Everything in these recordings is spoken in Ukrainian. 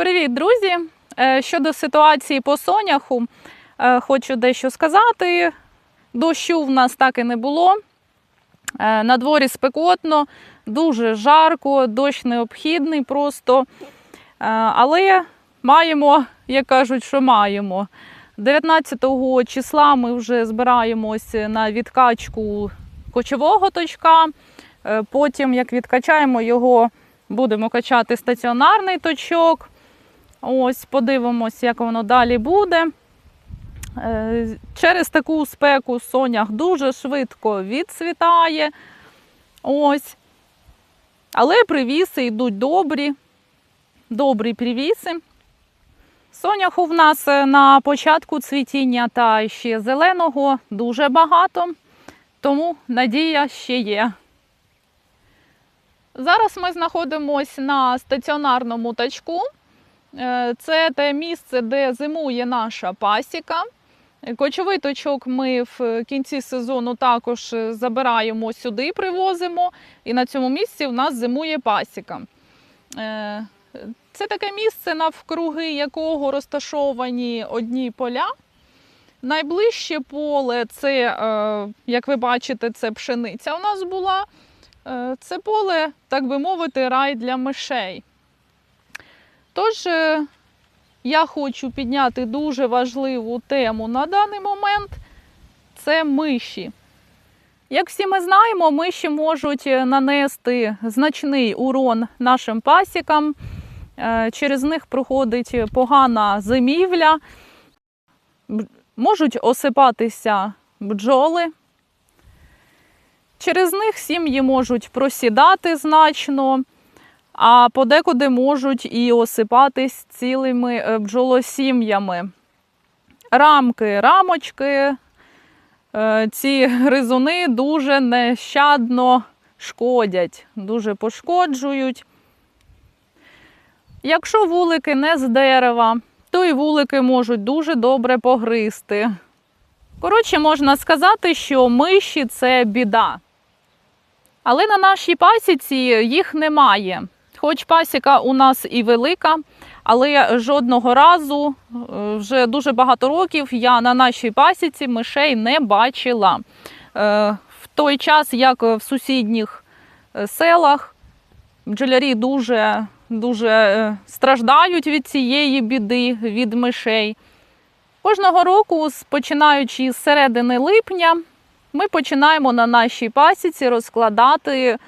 Привіт, друзі! Е, Щодо ситуації по соняху, е, хочу дещо сказати. Дощу в нас так і не було. Е, На дворі спекотно, дуже жарко, дощ необхідний просто. Але маємо, як кажуть, що маємо. 19 числа ми вже збираємось на відкачку кочового точка. Потім, як відкачаємо його, будемо качати стаціонарний точок. Ось, подивимось, як воно далі буде. Е, Через таку спеку сонях дуже швидко відцвітає. Ось. Але привіси йдуть добрі, добрі привіси. Соняху в нас е, на початку цвітіння та ще зеленого дуже багато, тому надія ще є. Зараз ми знаходимося на стаціонарному тачку. Е, Це те місце, де зимує наша пасіка. Кочовий точок ми в кінці сезону також е, забираємо сюди, привозимо, і на цьому місці в нас зимує пасіка. Е, Це таке місце, навкруги якого розташовані одні поля. Найближче поле це, як ви бачите, це пшениця у нас була. Це поле, так би мовити, рай для мишей. Тож е, я хочу підняти дуже важливу тему на даний момент це миші. Як всі ми знаємо, миші можуть е, нанести значний урон нашим пасікам. Е, Через них проходить погана зимівля, можуть осипатися бджоли. Через них сім'ї можуть просідати значно, а подекуди можуть і осипатись цілими е, бджолосім'ями. Рамки, рамочки, е, ці гризуни дуже нещадно шкодять, дуже пошкоджують. Якщо вулики не з дерева, то і вулики можуть дуже добре погризти. Коротше, можна сказати, що миші це біда. Але на нашій пасіці їх немає. Хоч пасіка у нас і велика, але жодного разу, е, вже дуже багато років, я на нашій пасіці мишей не бачила. Е, В той час, як в сусідніх е, селах, бджолярі дуже, дуже страждають від цієї біди, від мишей. Кожного року, починаючи з середини липня, ми починаємо на нашій пасіці розкладати,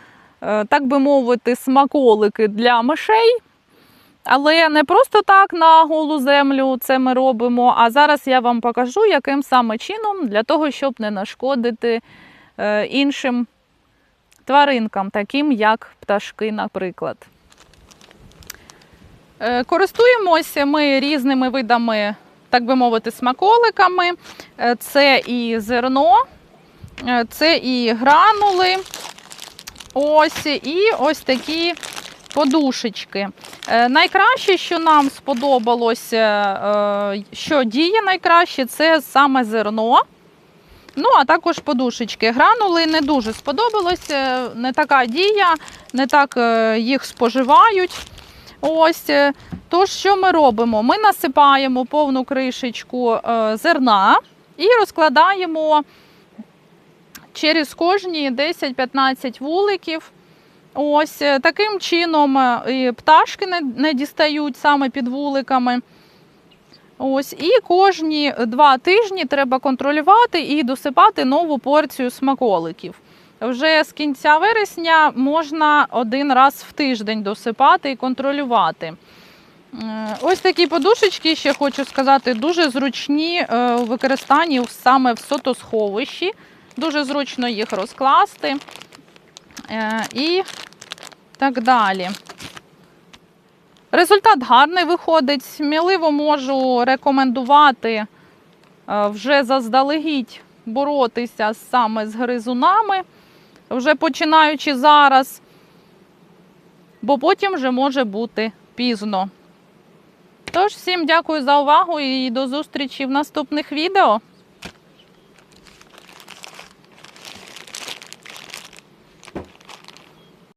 так би мовити, смаколики для мишей. Але не просто так на голу землю це ми робимо. А зараз я вам покажу, яким саме чином для того, щоб не нашкодити е, іншим тваринкам, таким як пташки, наприклад. Е, Користуємося ми різними видами, так би мовити, смаколиками. Е, Це і зерно, е, це і гранули. Ось, і ось такі подушечки. Е, Найкраще, що нам сподобалося, е, що діє найкраще, це саме зерно. Ну, а також подушечки. Гранули не дуже сподобалося, не така дія, не так е, їх споживають. Ось. е, Тож, що ми робимо? Ми насипаємо повну кришечку е, зерна і розкладаємо через кожні 10-15 вуликів. Ось е, таким чином е, і пташки не, дістають саме під вуликами. Ось, і кожні два тижні треба контролювати і досипати нову порцію смаколиків. Вже з кінця вересня можна один раз в тиждень досипати і контролювати. Е, Ось такі подушечки, ще хочу сказати, дуже зручні у використанні саме в сотосховищі. Дуже зручно їх розкласти е, і так далі. Результат гарний виходить. Сміливо можу рекомендувати е, вже заздалегідь боротися саме з гризунами, вже починаючи зараз, бо потім вже може бути пізно. Тож, всім дякую за увагу і до зустрічі в наступних відео.